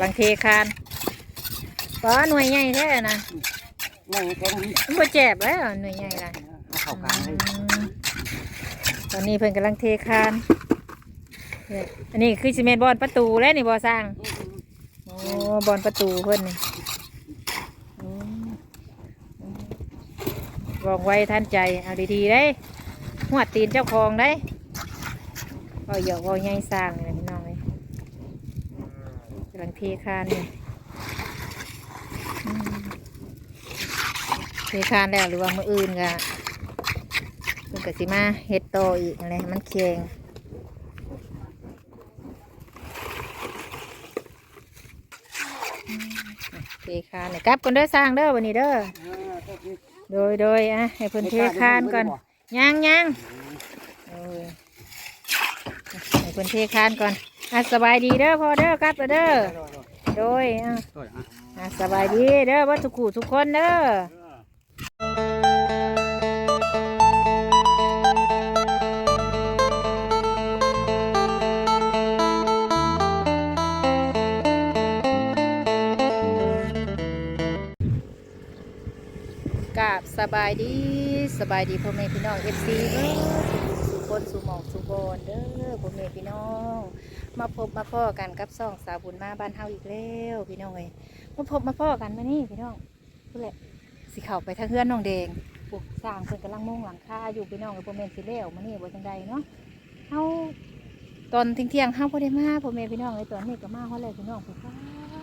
ำลังเทคานป้าหน่วยใหญ่แท้นะนั่งแข็งมันบ่เจ็บแล้วหน่วยใหญ่ละเอาเข้ากลางเลยอืมตอนนี้เพิ่นกำลังเทคานเนี่ยอันนี้คือซีเมนต์บอลประตูแล้วนี่บอสร้างโอ้บอลประตูเพิ่นนี่อืมวองไว้ท่านใจเอาดีๆได้หัวตีนเจ้าของได้ก็หยอกว่าใหญ่สร้างเลยพี่น้อง เลยกำลังเทคานนี่อืมเทคานแล้วหรือว่ามืออื่นก็เพิ่นก็สิมาเฮ็ดโตออีกอะไรให้มันแข็งอืมเทคานเนี่ยกลับก่อนเด้อสร้างเด้อวันนี้เด้อโดยโดยอะให้เพิ่นเทคานก่อนยังยังโอ้ยให้เพิ่ นเทคานก่อนอะสบายดีเด้อพ่อเด้อกลับเด้อโดยอะอะสบายดีเด้อว่าทุกคู่ทุกคนเด้อกราบสบายดีสบายดีพ่อแม่พี่น้องเอฟซีเด้อ คนสุหมองสุบอนเด้อพ่อแม่พี่น้อง มาพบมาพ่อกันกับซ่องสาวบุญมาบ้านเฮาอีกแล้วพี่น้องเอ้ยมาพบมาพ่อกันมานี่พี่น้องพูดแหละสิเข้าไปทางเฮือนน้องแดงปลูกสร้างเพิ่นกำลังมุ่งหลังคาอยู่พี่น้องเอ้ยพ่อแม่สิแล้วมานี่บ่จังใดเนาะเฮาตอนเที่ยงๆเฮาบ่ได้มาพ่อแม่พี่น้องเอ้ยตอนนี้ก็มาฮอดแล้วพี่น้องพี่ฟ้า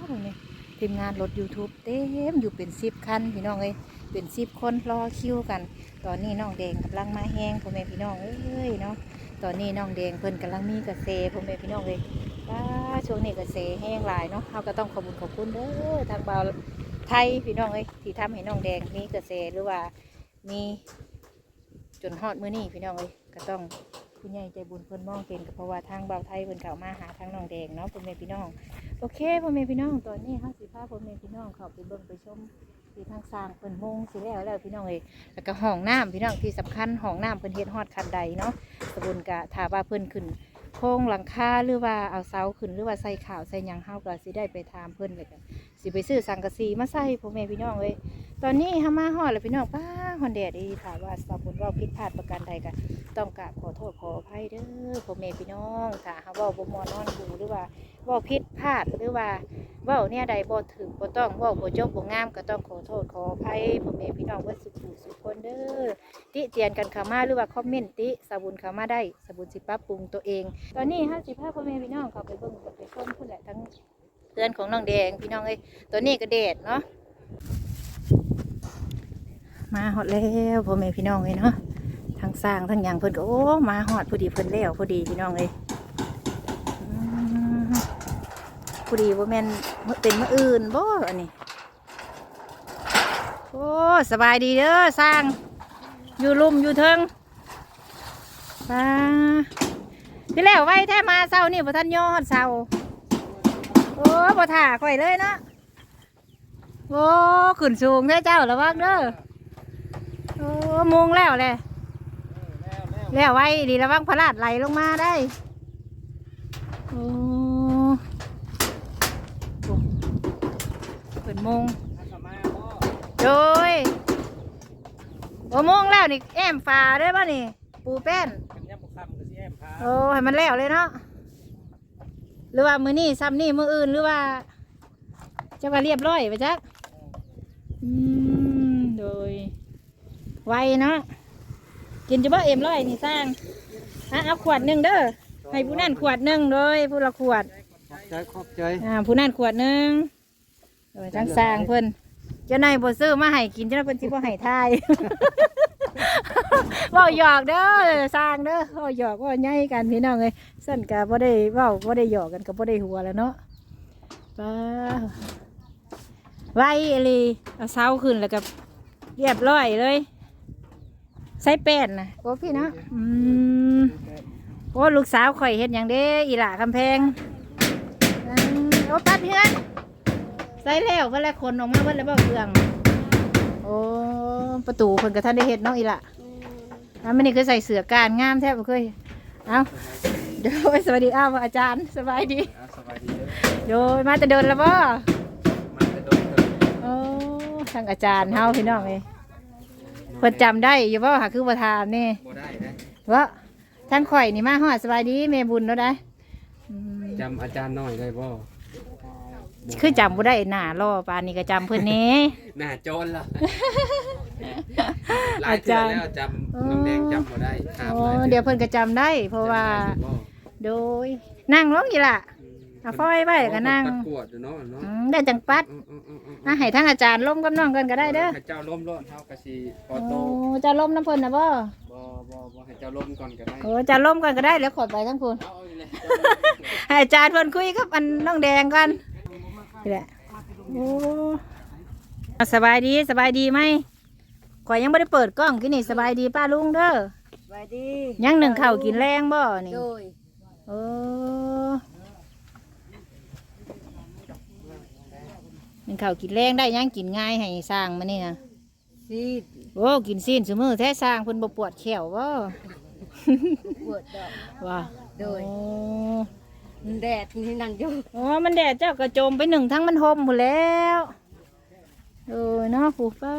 เพิ่นนี่ทีมงานรถ YouTube เต็มอยู่เป็น10คันพี่น้องเอ้ย เป็นสิบคนรอคิวกัน ตอนนี้น้องแดงกำลังมาแห้งพ่อแม่พี่น้องเอ้ยเนาะตอนนี้น้องแดงเพิ่นกำลังมีกระเซพ่อแม่พี่น้องเลยว้าช่วงนี้กระเซแห้งหลายเนาะเราก็ต้องขอบคุณขอบคุณเด้อทางบ่าวไทยพี่น้องเอ้ยที่ทำให้น้องแดงมีกระเซหรือว่ามีจนฮอดมื้อนี้พี่น้องเอ้ยก็ต้องผู้ใหญ่ใจบุญเพิ่นมองเห็นก็เพราะว่าทางบ่าวไทยเพิ่นเข้ามาหาทางน้องแดงเนาะพ่อแม่พี่น้อง โอเคพ่อแม่พี่น้องตอนนี้เฮาสิพาพ่อแม่พี่น้องเข้าไปเบิ่งไปชม ที่ทางสร้างเพิ่นมงสิแล้วแล้วพี่น้องเอ้ยแล้วก็ห้องน้ำพี่น้องที่สำคัญห้องน้ำเพิ่นเฮ็ดฮอดคันใดเนาะสบุนกะถ้าว่าเพิ่นขึ้นโครงหลังคาหรือว่าเอาเสาขึ้นหรือว่าใส่ข่าวใส่หยังเฮาก็สิได้ไปถามเพิ่นเลยกันสิไปซื้อสังกะสีมาใส่พ่อแม่พี่น้องเอ้ยตอนนี้เฮามาฮอดแล้วพี่น้องป้าฮอนแดดอีถ้าว่าสบุนว้าผิดพลาดประการใดก็ต้องกราบขอโทษขออภัยเด้อพ่อแม่พี่น้องถ้าเฮาเว้าบ่ม่วนนอนหูหรือว่า เว้าผิดพลาดหรือว่าเว้าเนี่ยใดบ่ถึงบ่ต้องเว้าบ่จบบ่งามก็ต้องขอโทษขออภัยพ่อแม่พี่น้องเบิดสุขสุขคนเด้อติเตียนกันเข้ามาหรือว่าคอมเมนต์ติสบุญเข้ามาได้สบุญสิปรับปรุงตัวเอง ตอนนี้ห้าสิบห้าพ่อแม่พี่น้องเขาไปเบิ่งไปชมพุ่นแหละทั้งเพื่อนของน้องแดงพี่น้องเอ้ยตอนนี้ก็แดดเนาะมาฮอดแล้วพ่อแม่พี่น้องเอ้ยเนาะทั้งสร้างทั้งหยังเพิ่นก็โอ้มาฮอดพอดีเพิ่นแล้วพอดีพี่น้องเอ้ยอืม ผู้ดีว่าแม่นเป็นมืออื่นบ่อันนี้โอ้สบายดีเด้อสร้าง อยู่ลุ่มอยู่เทิงป้าพี่แล้วไว้แท้มาเศร้านี่บ่ทันยอดเศร้าโอ้บ่ถ่าข่อยเลยเนาะโอ้ขึ้นสูงแท้เจ้าระวังเด้อโอ้มุงแล้วเลยแล้วไว้ดีระวังพลาดไหลลงมาได้โอ้ เปิดโมงโดยโอ้โมงแล้วนี่แอมฟ้าได้ป่ะนี่ ปูแป้นโอ้ให้มันแล้วเลยเนาะหรือว่ามือนี่ซ้ำนี่มืออื่นหรือว่าจะว่าเรียบร้อยไปจักอืมโดยไวเนาะกินจะบ่เอ็มร้อยนี่สร้างอะเอาขวดหนึ่งเด้อให้ผู้นั่นขวดหนึ่งโดยผู้ละขวดขอบใจขอบใจอ่าผู้นั่นขวดหนึ่ง โดยทั้งสร้างเพิ่นเจ้านายบ่ซื้อมาให้กินเจ้านายเพิ่นสิบ่ให้ทาย เว้าหยอกเด้อสร้างเด้อเว้าหยอกเว่าใหญ่กันพี่น้องเอ้ยสั่นก็บ่ได้เว้าบ่ได้หยอกกันก็บ่ได้หัวแล้วเนาะป้าไว้อหลีเอาเสาขึ้นแล้วก็เรียบร้อยเลยใส่แป้นนะโอ้พี่เนาะอืมโอ้ลูกสาวข่อยเฮ็ดหยังเด้อีหล่าคำแพงอืมโอ้ปัดเพื่อนใส่แล้วเวลาคนออกมาเวลาเบ้าเครื่อง โอ้ประตูคนกับท่านได้เห็ดเนาะอีละอะมันนี่คือใส่เสือการงามแทบบ่เคยเอาโดยสวัสดีอ้าวอาจารย์สบายดีอะสบายดีเด้อโดยมาแต่เดินแล้วบ่มาแต่โดนเถอะโอ้ทางอาจารย์เฮาพี่น้องเอ้ยเพิ่นจำได้อยู่บ่หาคือบ่ถามนี่บ่ได้นะว่าทางข่อยนี่มาฮอดสบายดีแม่บุญเนาะได้อืมจำอาจารย์น้อยได้บ่ คือจำบ่ได้หน้ารอปานนี้ก็จำเพิ่นแหน่ หน้าโจรล่ะหลายเทื่อแล้วจำน้องแดงจำบ่ได้ถามโอ้หลาทื่อเดี๋ยวเพิ่นก็จำได้ เพราะว่าจำได้อยู่บ่โดยนั่งลงอยู่ล่ะ เอาฟอยไว้ก็นั่งปัดกวดอยู่เนาะเนาะอืมได้จังปัดอืมอืมอืมอืมอะให้ทางอาจารย์ล้มกับน้องกันก็ได้เด้อให้เจ้าล้มโลดเฮาก็สิพอโอ้โตจะล้มน้ำเพิ่นน่ะบ่บ่บ่บ่ให้เจ้าล้มก่อนก็ได้ โอ้จะล้มกันก็ได้แล้วขอไปทั้งคุณเอาอีกแล้วให้อาจารย์เพิ่นคุยกับอันน้องแดงกัน นี่แหละโอ้อะสบายดีสบายดีไหมข่อยยังไม่ได้เปิดกล้องกินนี่สบายดีป้าลุงเด้อสวัสดียังหนึ่งข้าวกินแรงบ่นี่โดยโอ้หนึ่งข้าวกินแรงได้ยังกินง่ายให้สร้างมานี่นะซีดโอ้กินซีนสมือแท้สร้างเพิ่นบ่ปวดแขวบ่ปวดดอกว่าโดยโอ้ แดดนี่นั่งอยู่อ๋อ มันแดดเจ้ากระโจมไปหนึ่งทั้งมันหมหมดแล้วเออเนาะผูป้า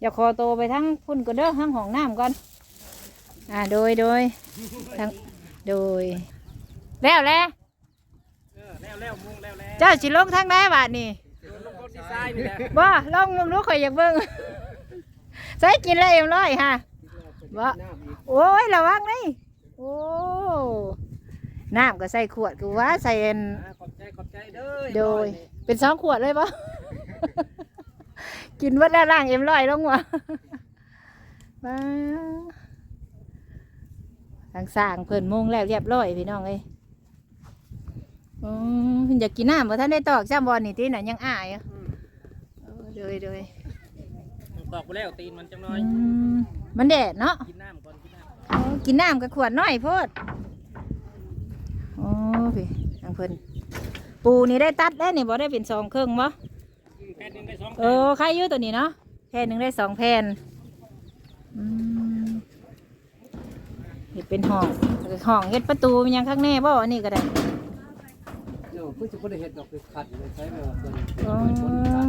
อย่าคอโตไปทั้งพุ่นก็เด้อทั้งห้องน้ำก่อน อ่าโดยโดยทั้งโดย แล้วแล้วแล้วแล้วมึงแล้วแล้วเจ้าสิลงทางไหนบาทนี่บ้าละบ่ลงมึงรู้ข่อยอยากเบิ่งใส่กินแล้วเอ็มร้อยฮะบ่โอ้ยระวังนี่โอ้ น้ำก็ใส่ขวดกูว่าใส่อันขอบใจขอบใจเด้อโดย เป็นสองขวดเลยปะกินวัดแล้วล่างเอ็มร้อยลงวะมาทางสร้างเพิ่นมุงแล้วเรียบร้อยพี่น้องเอ้ยอืมเพิ่นอยากกินน้ำบ่ท่านได้ตอกจ้าบอลนี่ตีน่ะยังอายอะเออโดยโดยตอกไปแล้วตีนมันจังน้ออืยมมันแดดเนาะ กินน้ำก่อนกินน้ำอ๋อกินน้ำกับขวดน้อยโพดโอ้พี่ทางเพิ่นปูนี่ได้ตัดได้นี่บ่ได้เป็นสองเครื่องบ่แผ่นหนึงได้สองเออใครอยู่ตัวนี้เนาะแผ่นหนึ่งได้สองแผ่นอืมเห็ดเป็นห้องแล้วก็ห้องเห็ดประตูมันยังข้างแน่บ่อันนี้ก็ได้เดี๋ยวเพิ่งจะบ่ได้เฮ็ดดอกไปขัดเลยใช้แบบนั้นอ๋อ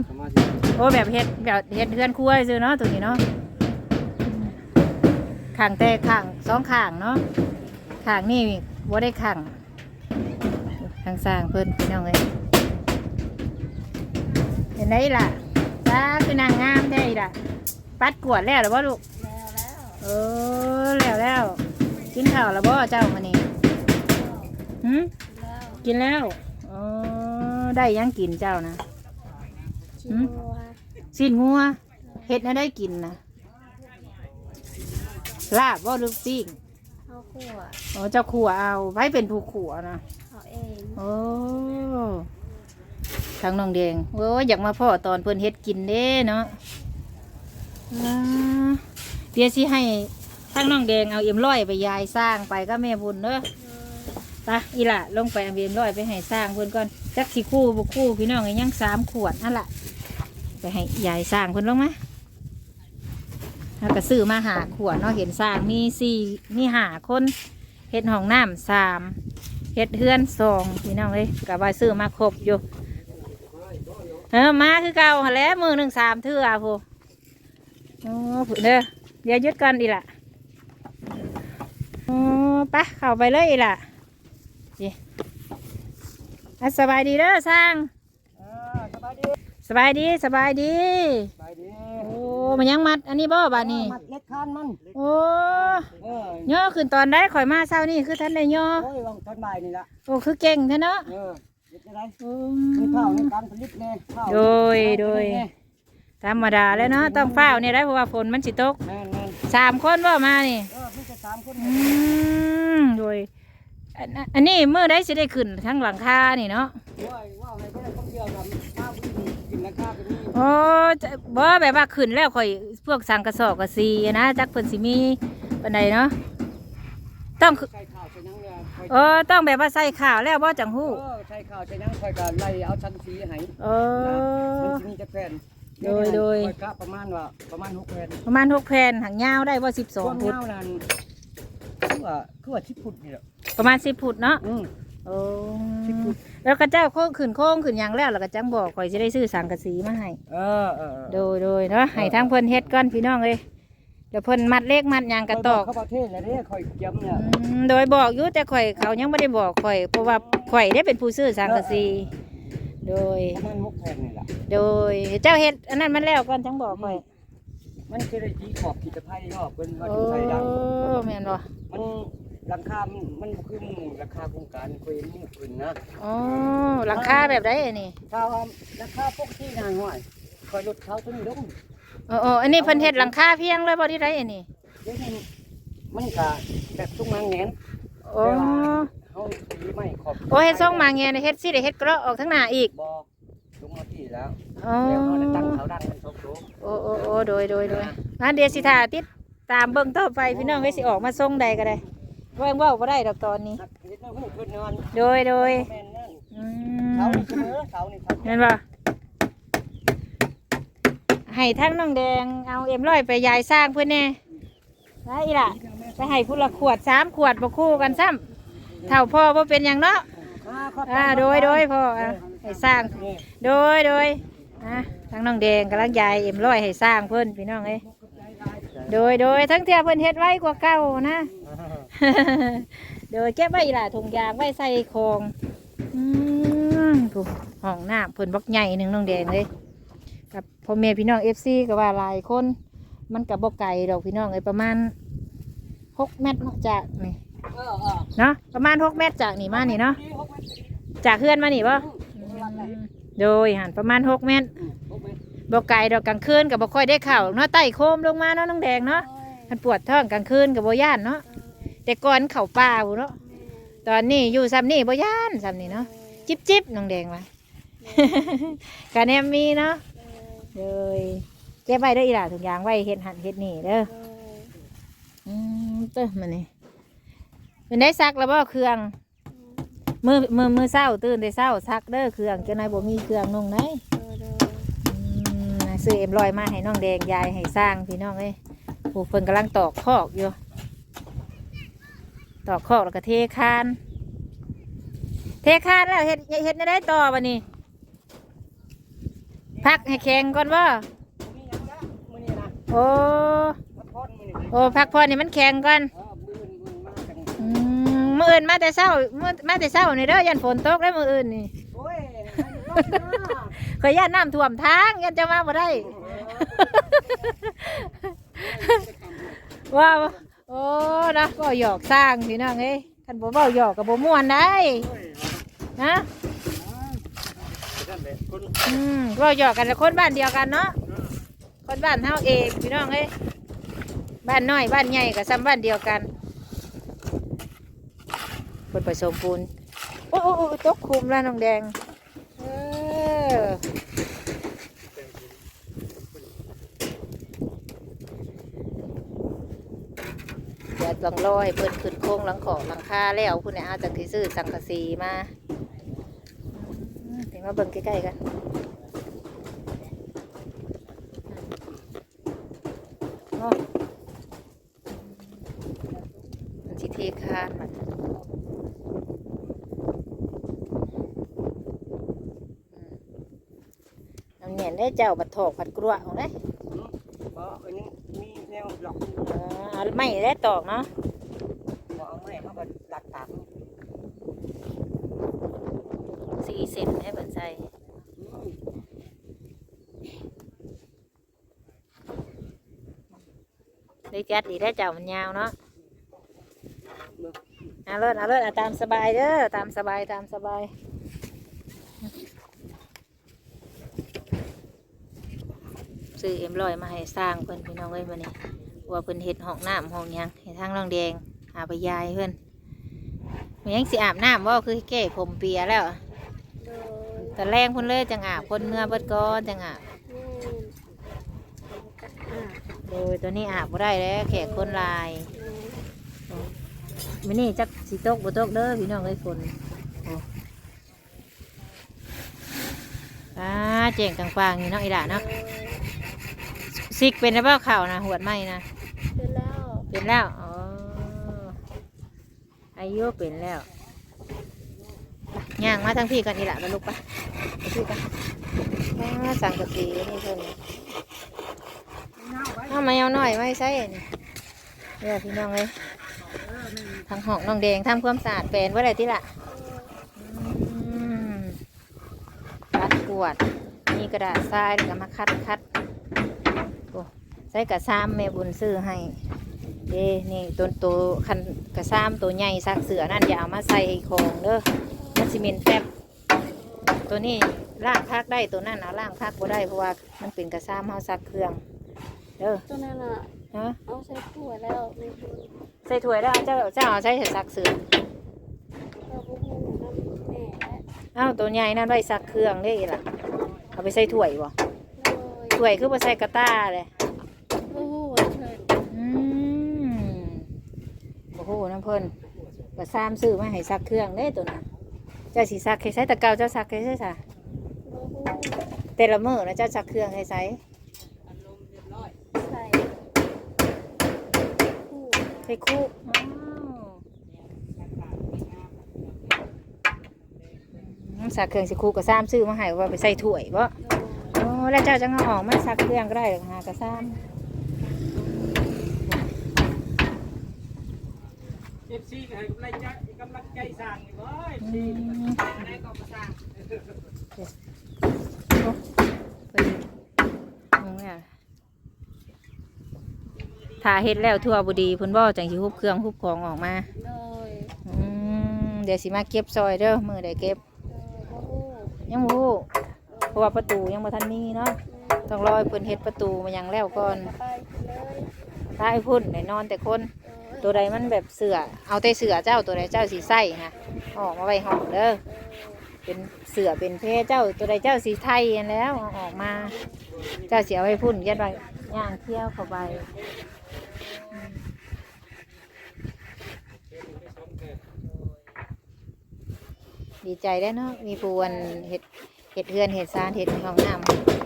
ประมาณนี้โอ้แบบเห็ดแบบเห็ดเฮือนครัวซื้อเนาะตัวนี้เนาะข้างแต่ข้างสองข้างเนาะข้างนี่บ่ได้ข้าง ทางสร้างเพิ่นพี่น้องเอ้ยเห็นไหมล่ะตาคือนางงามได้ล่ะ ปัดกวดแล้วหรือว่าลูกแล้วแล้วเออแล้วแล้วกินข้าวแล้วบ่เจ้ามานี่หืมแล้วกินแล้วอ๋อได้ยังกินเจ้านะชิหืมวัวสิ้นงัวเฮ็ดน่ะได้กินนะลาบบ่ลูกปิ้งเอาขวดอ๋อเจ้าขัวเอาไว้เป็นผู้ขัวนะเอาเอง โอ้ทางน้องแดงโอ้ยอยากมาพ่อตอนเพิ่นเฮ็ดกินเด้เนาะอ่าเดี๋ยวสิให้ทางน้องแดงเอาเอ็มร้อยไปยายสร้างไปก็แม่บุญเด้อไปอีหละลงไปเอาเบียนร้อยไปให้สร้างเพิ่นก่อนจักสิคู่บุคู่พี่น้องก็ยังสามขวดนั่นแหละไปให้ยายสร้างเพิ่นลงมาแล้วก็ซื้อมาหาขวดเนาะเห็นสร้างมีสี่มีหาคนเฮ็ดห้องน้ำสาม เฮ็ดเฮือนสองพี่น้องเลยกับว่าซื้อมาครบอยู่เออมาคือเก่าหั่นแหล้วมือหนึ่งสามเทื่อพูโอ้ผู้เด้อเดี๋ยวหยึดกันอีหละโอ้ไปะเข้าไปเลยอีหละอะสบายดีเด้อสร้างอ่าสบายดีสบายดีสบายดีสบายดีโอ้ มันยังมัด อันนี้บ่บาดนี้ มัดเล็ดคานมันโอ้เออย่อขึ้นตอนได้ข่อยมาเช้านี่คือท่านได้ย่อโอ้ยวางต้นไม้นี่ละโอ้คือเก่งแท้เนาะเออเฮ็ดจังได๋โอ้มีข้าวในการผลิตแน่ข้าวโดยโดยธรรมดาแล้วเนาะต้องเฝ้าเนี่ยได้เพราะว่าฝนมันสิตกแม่นแม่นสามคนบ่มานี่เออเพิ่งจะสามคนอืมโดยอันอันนี้เมื่อได้สิได้ขึ้นทั้งหลังคานี่เนาะว่าว่าให้เพิ่นท่องเที่ยวกันข้าวผู้กินราคาก็มี โอ้จะบ่แบบว่าขึ้นแล้วข่อยพวกสังกระสอบกระซีนะจักเพิ่นสิมีปานใดเนาะต้องคือใส่ข้าวใส่หยังเนี่ยค่อยเออต้องแบบว่าใส่ข่าวแล้วบ่จังหู้เออใส่ข้าวใส่หยังค่อยก็ไล่เอาชั้นสีให้เอมันอ สิมีจักแผ่นโดยโดยค่อยกะประมาณว่าประมาณ6แผ่นประมาณหกแผ่นหางยาวได้ว่าสิบสองความฟุตยาวนั้นคือว่าคือว่า10ฟุตนี่แหละปประมาณสิบฟุตเนาะอืม โอ้สิบฟุตแล้วก็เจ้าโค้งขึ้นโค้งขึ้นหยังแล้วแล้วก็จังบอกข่อยจะได้ซื้อสังกะสีมาให้เออเออโดยโดยเนาะให้ทั้งเพิ่นเฮ็ดก่อนพี่น้องเลยเดี๋ยวเพิ่นมัดเลขมัดหยังกระตอกเขาประเทศแล้วเนี่ยคอยจำเนี่ยอืมโดยบอกอยู่แต่ข่อยเขายังไม่ได้บอกข่อย เพราะว่าข่อยได้เป็นผู้ซื้อสังกะสี โดย ประมาณหกแผ่นนี่แหละโดยเจ้าเฮ็ดอันนั้นมันแล้วก่อนจังบอกข่อยมันจะได้จีขอบขีดตะไคร้รอบเป็นว่าโอ้จะไทยดังแม่นบ่มัน ราคามันมันบ่คือหมู่ราคาโครงการเคยเห็นหมู่ขึ้นนะอ๋อหลังคาแบบไดอันนี้ถ้าว่าราคาปกตินางห้อยคอยลดเขาตัวนี้ลงโอ้โอ้อันนี้เพิ่นเฮ็ดหลังคาเพียงเลยบ่ที่ไดอันนี้เดี๋ยวนี้มันก็แบบตุ้งนางแหนนโอ้เฮาสีไม่ขอบโอ้เฮ็ดซ่องมาแงเฮ็ดสิได้เฮ็ดเกราะออกทั้งหน้าอีกบ่ลงมาที่แล้วอ๋อแล้วเขาได้ตั้งเขาดังกันสองโตโอ้โอ้โอ้โดยโดยโดยมาเดี๋ยวสิท่าติดตามเบิ่งต่อไปพี่น้องเอ้ยสิออกมาส่งใดก็ได้เว่าเว้าบ่ได้ดอกตอนนี้นักเฮ็ดน้ำหูขึ้นนอนโดยโดยแม่นนั่นอืเขามนี่เสมอเขานี่ครับเห็นบ่ให้ทั้งน้องแดงเอาเอ็มร้อยไปยายสร้างเพื่อนแน่ได้อีล่ะไปให้ผู้ละขวดสามขวดบ่คู่กันซ้ำเท่าพ่อบ่เป็นหยังเนาะอ่าขอบใจอ่าโดยโดยพ่ออะให้สร้าง นี่โดยโดยอะทั้งน้องแดงกำลังยายเอ็มร้อยให้สร้างเพิ่นพี่น้องเอ้ยโดยโดยทั้งเที่ยเพิ่นเฮ็ดไว้กว่าเก่านะ โดยเก็บไว้ล่ะถุงยางไว้ใส่คองอืมถูกห้องน้ำเพิ่นบักใหญ่หนึ่งน้องแดงเลยกับพ่อแม่พี่น้องเอฟซีก็ว่าหลายคน มันกับบกไก่ดอกพี่น้องเลยประมาณหกเมตรเนาะจากนี่เนาะประมาณหกเมตรจากนี่มานี่เนาะจากเพื่อนมานี่ป่ะโดยหันประมาณหกเมตรบกไก่ดอกกลางคืนกับบค่อยได้เข่าวเนาะไต่โคมลงมาเนาะน้องแดงเนาะมันปวดท้องกลางคืนกับบย่านเนาะ แต่ก่อนเข่าป่าบุเนาะตอนนี้อยู่ซ้ำนี่โบย่านซ้ำนี่เนาะจิบจิบน้องแดงวะกะแนมมีเนาะเลยเก็บไว้เด้ออีหล่าถุงยางไว้เฮ็ดหันเฮ็ดนี่เด้ออืมเต้อมันนี่เป็นได้ซักแล้วบ่เครื่องมือมือมือเศร้าตื่นได้เศร้าซักเด้อเครื่องเจ้านายบ่มีเครื่องนุ่งไหนอืมน่ะซื้อเอ็มลอยมาให้น้องแดงยายให้สร้างพี่น้องเอ้ยผู้เพิ่นกำลังตอกคอกอยู่ ตอกคอกแล้วก็เทคาน เทคานแล้วเฮ็ดเฮ็ดได้ต่อบัดนี้ พักให้แข็งก่อนว่ามีหยังนะมื้อนี้นะโอ้พักผ่อนมื้อนี้โอ้พักผ่อนนี่มันแข็งก่อนเออมื้ออื่นมื้อมากันอืมมื้ออื่นมาแต่เช้ามื้อมาแต่เช้านี่เด้อยันฝนตกได้อมื้ออื่นนี่โอ้ยให้ต้องมาขอยย่านน้ำท่วมทางยันจะมาบ่ได้ว้าว โอ้นะก็หยอกสร้างพี่น้องเอ้ยคันบ่เว้าหยอกกับบ่ม่วนได้นะนั่นแหละคนอืมเว้าหยอกกันแต่คนบ้านเดียวกันเนาะคนบ้านเฮาเองพี่น้องเอ้ยบ้านน้อยบ้านใหญ่ก็ซ้ำบ้านเดียวกันเพิ่นผสมปูนโอ้โอ้โอ้ตกคุมแล้วน้องแดงเออ เดี๋ยวต้องรอให้เพิ่นขึ้นโค้งหลังขอหลังคาแล้วคุณเนี่ยเอาจากที่ซื้อสังกะสีมาเดี๋ยวมาเบิ่งใกล้ๆกันเนาะมันสิเทคานมันน้ำเนียนได้เจ้าบัดถอกผัดกลัวของได้ มีแนหลอกอ่าเอาไม่ได้ตอกเนาะบ่เอาไม้มาก็ดัดตากสี่เซนให้เปิดใส่ได้จัดดีได้เจ้ามันยาวเนาะเอาเลิศเอาเลิศเอาตามสบายเด้อตามสบายตามสบายซื้อเอ็มลอยมาให้สร้างเพิ่นพี่น้องเอ้ยมาเนี่ย ว่าเพิ่นเฮ็ดห้องน้ำห้องหยังให้ทางน้องแดงอาไปยายเพิ่นมันยังสิอาบน้ำว่าคือแก้ผมเปียแล้วแต่แรงเพิ่นเลยจังอาบคนเมื่อเบิดก้อนจังอาบโดยตัวนี้อาบบ่ได้แล้วแขกคนหลายมื้อนี้จักสิตกบ่ตกเด้อพี่น้องเอ้ยฝนโอ้อ่าเจ๋งกลางฟางอยู่เนาะอีหล่าเนาะซิกเป็นหรือเปล่าข่าวนะหวดไหมนะ เป็นแล้วเป็นแล้วอ๋อไออายุเป็นแล้วย่างมาทั้งพี่กันนี่แหละมาลูกปะไปพี่กันอ่าสั่งกะสีนี่เพิ่นเอามเอาหน่อยไม่ใช่นี่เดี๋ยวพี่น้องเลยทางหองน้องแดงทำความสะอาดแปลนไว้เลยที่ละคัดกวด มีกระดาษทรายแล้วก็มาคัดคัดโอ้ใส่กระซ้ำแม่บุญซื้อให้ เด้นี่ตัวโตคันกระซ้ำตัวใหญ่ซักเสือนั่นอย่าเอามาใส่ของเด้อมันสิเมนแป๊บตัวนี้ล่างพักได้ตัวนั่นเอาล่างพักบ่ได้เพราะว่ามันเป็นกระซ้ำเฮาซักเครื่องเด้อตัวนั้นอะฮะเอาใส่ถั่วแล้วไม่ถูกใส่ถ้วยแล้วเจ้าเจ้าเอาใส่ซักเสือเราบุ้งน้ำแม่และเอ้าตัวใหญ่นั่นไว้ซักเครื่องได้ล่ะเอาไปใส่ถ้วยบ่โดยถ้วยคือบ่ใส่กระต้าเลย โอ้โหเชิญ อืม โอ้โหน้ำเพิ่นกระซ้ำซื้อมาให้ซักเครื่องเด้ตัวนั้นเจ้าสิซักให้ใส่ตะเกาเจ้าซักให้ใส่ซะโอ้โหแต่ละมื้อนะเจ้าซักเครื่องให้ใส่ใส่ผู้ใส่คู่อ้าวซักเครื่องสิคู่กับซ้ำซื้อมาให้ว่าไปใส่ถ้วยบ่โดยโอ้แล้วเจ้าจะเอาออกมาซักเครื่องก็ได้หรอกหากระซ้เอฟซีก็ ให้กำลังใจกำลังใจสร้างนี่เว้ยำซีอืมได้ก็มาสร้างเพิ่นเอาไว้อะถ้าเฮ็ดแล้วทั่วบุดีเพิ่นบ่จังสิฮุบเครื่องฮุบของออกมาโดยอืมเดี๋ยวสิมาเก็บซอยเด้อมื้อใดเก็บโอ้โหยังบ่ฮู้เพราะว่าประตูยังบ่ทันมีเนาะต้องรอให้เพิ่นเฮ็ดประตูมาหยังแล้วก่อนไปเลยถ้าให้พุ่นได้นอนแต่คนโดย ตัวใดมันแบบเสือเอาแต่เสือเจ้าตัวใดเจ้าสีใส่ฮะออกมาไว้ห้องเด้อเป็นเสือเป็นเพเจ้าตัวใดเจ้าสีไทยอันแล้วเอาออกมา เจ้าเสียไว้พุ่นยัดไว้ย่างเที่ยวเข้าไปอืมดีใจได้อเนาะมีปวนเห็ดเห็ดเฮือนเห็ดซานเห็ดห้องน้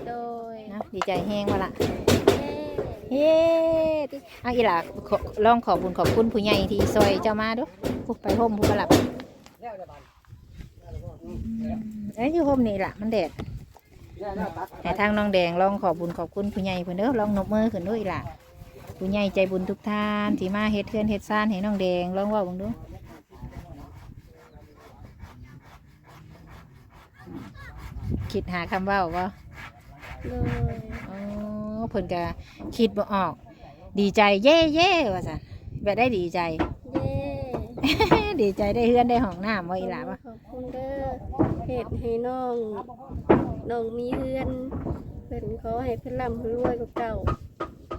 โดยำเนาะดีใจแห้งวะละ เย้เฮ้ติเอาอีหล่ะขอลองขอบคุญขอบคุณผู้ใหญ่ที่ซอยเจ้ามาเดูผู้ไปห่มผู้กระหลับแล้วเดี๋ยวบัดเอ้ยอยู่ห่มนี่ล่ะมันแดดแล้วแล้วตัดแต่ทางน้องแดงลองขอบบุญขอบคุณผู้ใหญ่เพิ่นเด้อลองนบมือขึ้นด้วยอีหล่ะผู้ใหญ่ใจบุญทุกท่านที่มาเฮ็ดเทือนเฮ็ดซ่านให้น้องแดงลองเว่าเบิ่งดูคิดหาคำเว่าบ่โดยอ๋อ เพิ่นก็คิดบ่ออก ดีใจเย่เย่ว่าซั่นแบบได้ดีใจ เย้ดีใจได้เฮือนได้ห้องน้ำว่าอีหล่ะบ่ขอบคุณเด้อเห็ดให้น้องน้องมีเฮือนเพิ่นขอให้เพิ่นร่ำเพิ่นรวยกว่าเก่า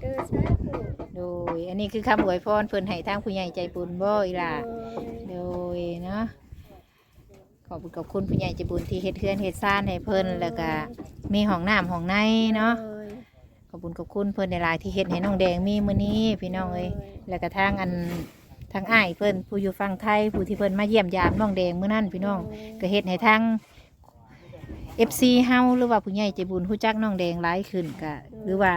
เด้อสาธุโดยอันนี้คือคำอวยพรเพิ่นให้ทางผู้ใหญ่ใจบุญบ่อีหล่ะโดยโดยเนาะขอบคุณขอบคุณผู้ใหญ่ใจบุญที่เฮ็ดเทือนเฮ็ดซ่านให้เพิ่นแล้วก็มีห้องน้ำห้องในเนาะโดยข อบคุณขอบคุณเพิ่นในหลายๆที่เฮ็ดให้น้องแดงมีมื้อนี้พี่น้องเอ้ยแล้วก็ทางอันทางอ้ายเพิ่นผู้อยู่ฝั่งไทยผู้ที่เพิ่นมาเยี่ยมยามน้องแดงมื้อนั้นพี่น้องก็เฮ็ดให้ทาง FC เฮาหรือว่าผู้ใหญ่ใจบุญรู้จักน้องแดงหลายขึ้นก็หรือว่า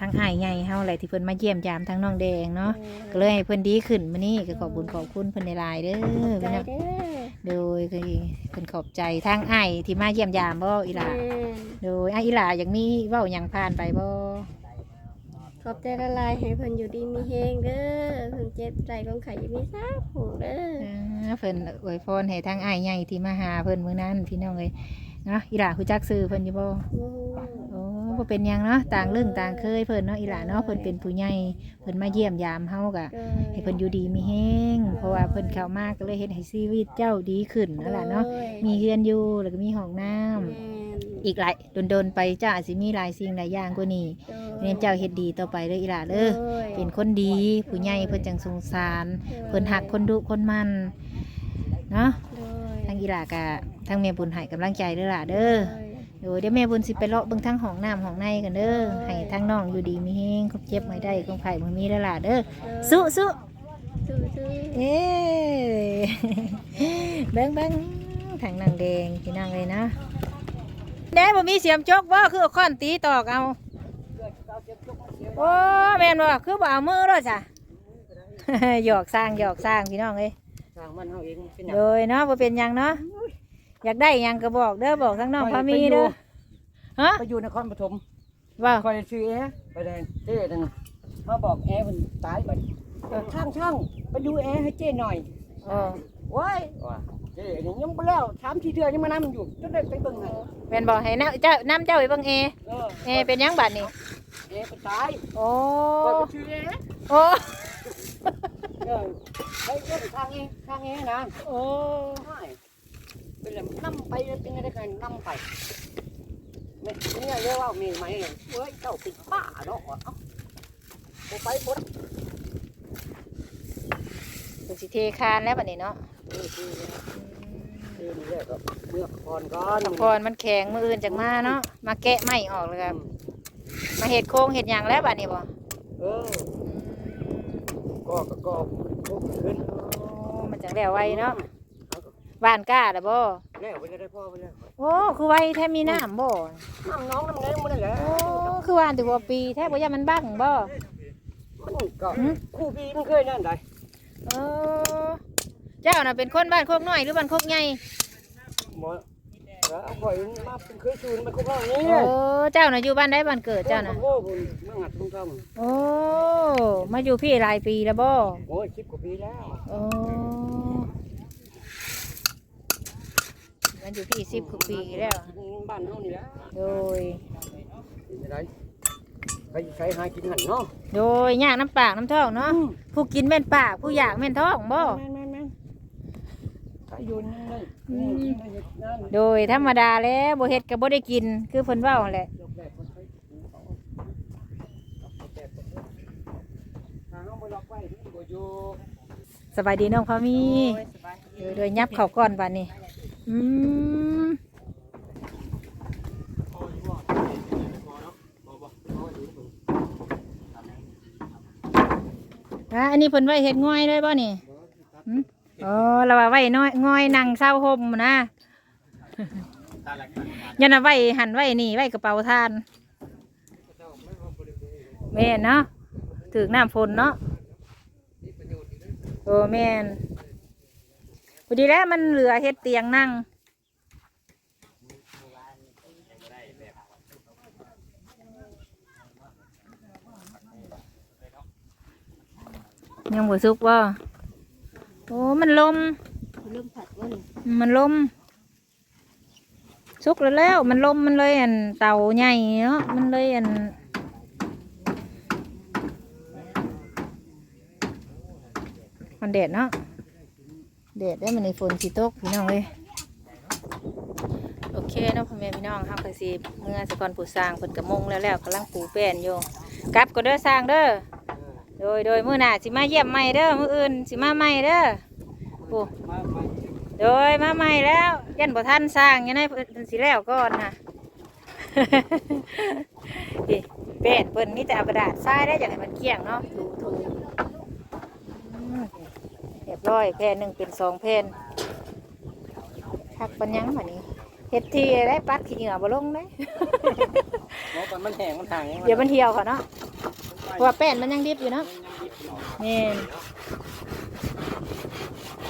ทางอ้ายใหญ่เฮาอะไรที่เพิ่นมาเยี่ยมยามทางน้องแดงเนาะก็เลยให้เพิ่นดีขึ้นมานี่ก็ขอบคุญขอบคุณเพิ่นในลายๆเด้อใจพี่น้องเด้อโดยคือเพิ่นขอบใจทางอ้ายที่มาเยี่ยมยามบ่อีหลาแม่นโดยอ้ายอีหลาอย่างมีเว้าหยังผ่านไปบ่ขอบใจละลายให้เพิ่นอยู่ดีมีเฮงเด้อเพิ่นเจ็บใจของไข่ยังมีซาผูเด้อ อ่าเพิ่นอวยพรให้ทางอ้ายใหญ่ที่มาหาเพิ่นมื้อนั้นพี่น้องเอ้ยเนาะอีหลาฮู้จักชื่อเพิ่นอยู่บ่ โอ้โอ้ บ่เป็นหยังเนาะต่างเรื่องต่างเคยเพิ่นเนาะอีหลาเนาะเพิ่นเป็นผู้ใหญ่เพิ่นมาเยี่ยมยามเฮาก็โดยให้เพิ่นอยู่ดีมีแฮงเพราะว่าเพิ่นเข้ามาก็เลยเฮ็ดให้ชีวิตเจ้าดีขึ้นนั่นล่ะเนาะโดยมีเฮือนอยู่แล้วก็มีห้องน้ำแม่นอีกหลายโดนๆไปเจ้าอาจสิมีหลายสิ่งหลายอย่างกว่านี้โดยเน้นเจ้าเฮ็ดดีต่อไปเด้ออีหล่าเด้อโดยเป็นคนดีผู้ใหญ่เพิ่นจังสงสาร เพิ่นหักคนดุคนมันเนาะโดยทางอีหล่ากะทางแม่บุญให้กำลังใจเด้อล่ะเด้อ โดยเดี๋ยวแม่บุญสิไปเลาะเบิ่งทางห้องน้ำห้องในกันเด้อให้ทางน้องอยู่ดีมีแฮงครบเจ็บไม่ได้คงไผ่บ่มีเด้อล่ะเด้อสู้สู้สู้สู้เอ้เบิ่งเบิ่งทางนางแดงพี่นางเลยนะแด้บ่มีเสียมจกบ่คือเอาค้อนตีตอกเอาโอ้แม่นบ่คือบ่เอามือด้วยจ้ะหยอกสร้างหยอกสร้างพี่น้องเอ้ยสร้างมบ้านเฮาเองเป็นหยังโดยเนาะบ่เป็นหยังเนาะ อยากได้หยังก็บอกเด้อบอกทั้งน้องพามีเด้อฮะไปอยู่นครปฐมว่าคอยซื้อแอร์ไปแดงเจ๊นั่นมาบอกแอร์มันตายบัดเออช่างช่างไปดูแอร์ให้เจ๊หน่อยโอ้ว้ายว่าเจ๊นี่ยังบ่แล้วถามทีเดือนยังมานํอยู่จนได้ไปเบิ่งให้แม่นบอกให้น้าเจ้าน้ำเจ้าไปเบิ่งเอเออเอเป็นหยังบัดนี่แอร์ไปตายโอ้คอยไปซื้อแอร์โอ้เออไปเบิ่งทางแอร์ทางแอร์นะโอ้ไม่ เป็นแบบนํไปเป็นอะไรกันนํไปแม่เนี่ยเรียกว่ามีไหมเว้ยเจ้าเป็นบ้าเนาะเอ้าบ่ไปบ่เป็นสิเทคานแล้วบัดนี้เนาะเออคือเออนี่แหละก็เมื่อก่อนก่อนตะพรมันแข็งมืออื่นจากมาเนาะมาแกะไม้ออกเลยครับมาเห็ดโค้งเห็ดหยังแล้วบัดนี้บ่เออก็ก็ก็ก็ขึ้นโอ้มันจังแล้วไวเนาะ บ้านกล้าแล้วบ่แล้วไปได้พ่อไปแล้วโอ้คือไวแท้มีน้ำบ่น้ำน้องน้ำแดงมันนั่นแหละโอ้คือว่าถือว่าปีแท้บ่ยามันบังบ่ มันก็หืม คู่พี่มันเคยนั่นได้เออเจ้าน่ะเป็นคนบ้านโคกน้อยหรือบ้านโคกใหญ่หมอแล้วเอาข่อยมาเป็นเคยชูนมันคุกเรานี่โอ้เจ้าน่ะอยู่บ้านใดบ้านเกิดเจ้าน่ะโอ้โหมันงัดตรงท้องโอ้มาอยู่พี่หลายปีแล้วบ่โอ้ยสิบกว่าปีแล้ว โอ้ มันอยู่พี่สิบกว่าปีแล้ว บ้านเฮานี่แหละโดย เป็นไงไปใช้หากินหันเนาะโดยยากน้ำปากน้ำท้องเนาะ ผู้กินแม่นปากผู้อยากแม่นท้องบ่ แม่นแม่นแม่นใครอยู่นี่เลยอืม นี่นี่นี่โดยธรรมดาแล้วบ่เฮ็ดก็บ่ได้กิน คือเพิ่นเว้าหั่นแหละ ยกแรกคนใช้ทางเอาไปล็อกไว้ที่บ่อยู่สบายดีน้องพามีโดยโดยยับเข้าก่อนบัดนี้ อืมอะอันนี้เพิ่นไว้เฮ็ดง่อยเลยบ่นี่หึอ๋อเราว่าไว้น้อยง่อยนั่งเศร้าห่มนะ ยันน่ะไว้หันไว้นี่ไว้กระเป๋าทานแม่นเนาะถึกน้ำฝนเนาะโอ้แม่นพอ ดีแล้วมันเหลือเฮ็ดเตียงนั่ง ยังบ่สุกบ่โอ้ มันลมเริ่มผัดว่านี่มันลม สุกแล้วแล้ว มันลมมันเลยอันเต่าใหญ่เนาะ มันเลยอันมันแดดเนาะ แดดได้มันในฝนสีตกพี่น้องเลยโอเคเนาะพ่อแม่พี่น้องครับก็สิเมื่อสกอนผูสร้างเพิ่นกระมงแล้วแล้วกำลังปูแป้นอยู่กลับก็เด้อสร้างเด้อโดยโดยมื้อหน้าสิมาเยี่ยมใหม่เด้อมื้ออื่นสิมาใหม่เด้อโอ้มามาโดยมาใหม่แล้วยันบ่ท่านสร้างยังไงเพิ่นสิแล้วก่อนนะพี่เป็ดเพิ่นมีแต่เอากระดาษทรายได้อย่างให้มันเกี้ยงเนาะถูถู บร้อยแผ่นหนึ่งเป็นสองแผ่นคักปัญญังแบบนี้เฮ็ดทีได้ปัดขี้เหงื่อบ่ลงได้หมอก่อนมันแห้งมันห่างเดี๋ยวมันเหี่ยวเขาเนาะเพราะว่าแป้นมันยังดิบอยู่เนาะนี่น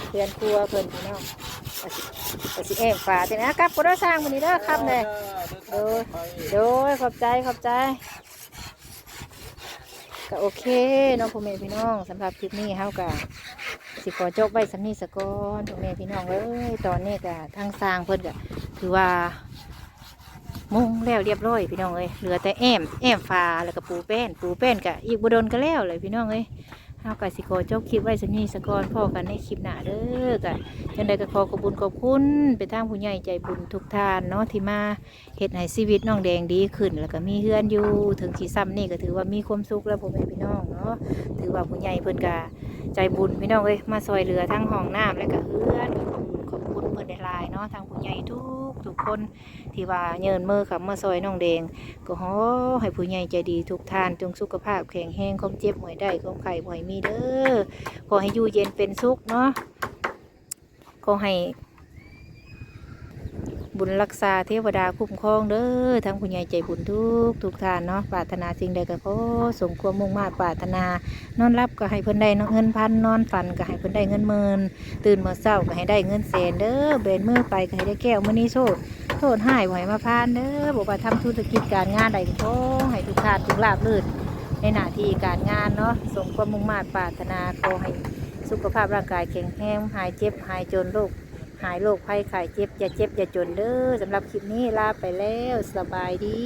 เพื่อนครัวเพิ่นพี่น้องก็สิก็สิเอ็มฝาแต่นะกลับก็ได้สร้างวันนี้เด้อครับเลยโดยโดยขอบใจขอบใจก็โอเคเน้องพ่อแม่พี่น้องสำหรับคลิปนี้เฮาก็ สิขอจบไว้สำนี้สะกอนพ่อแม่พี่น้องเอ้ยตอนนี้ก็ทางสร้างเพิ่นก็ถือว่ามุงแล้วเรียบร้อยพี่น้องเอ้ยเหลือแต่แอมแอมฟ้าแล้วก็ปูแป้น ปูแป้นก็อีกบุดนก็แล้วเลยพี่น้องเอ้ย เฮาก็สิขอจบคลิปไว้สำนี้สะกอนพ่อกันในคลิปหน้าเด้อก็จังใดก็ขอขอบคุญขอบคุณไปทางผู้ใหญ่ใจบุญทุกท่านเนาะที่มาเฮ็ดให้ชีวิตน้องแดงดีขึ้น แล้วก็มีเฮือนอยู่ถึงที่ซ้ำนี่ก็ถือว่ามีความสุขแล้วพ่อแม่พี่น้องเนาะถือว่าผู้ใหญ่เพิ่นก็ใจบุญพี่น้องเอ้ยมาซอยเหลือทั้งห้องน้ำและก็เฮือนขอบคุณขอบคุณเพิ่นได้หลายเนาะทางผู้ใหญ่ทุกทุกคนที่ว่าเยินมือขับมาซอยน้องแดง ก็ขอให้ผู้ใหญ่ใจดีทุกท่านจงสุขภาพแข็งแรงความเจ็บหวยได้ความไข้บ่ให้มีเด้อขอให้อยู่เย็นเป็นสุขเนาะขอให้ บุญรักษาเทวดาคุ้มครองเด้อทั้งผู้ใหญ่ใจบุญทุกทุกท่านเนาะปรารถนาสิ่งใดก็ขอสมความมุ่งมา่ปรารถนา นอนรับก็ให้เพิ่นได้เงินพันนอนฝันก็ให้เพิ่นได้เงินหมื่นตื่นเมาเศร้าก็ให้ได้เงินแสนเด้อเบนมือไปก็ให้ได้แก้วมื้อนี้โชดโทษหายบ่ให้มาพานเด้อบอกว่าทำธุรกิจการงานใดก็ขอให้ทุกท่านทุกลาบลื่นในหน้าที่การงานเนาะสมความมุ่งมา่ปรารถนาขอให้สุขภาพร่างกายแข็งแรงหายเจ็บหายจนโรค หายโรคภัยไข้เจ็บอย่าเจ็บอย่าจนเด้อสำหรับคลิปนี้ลาไปแล้วสบายดี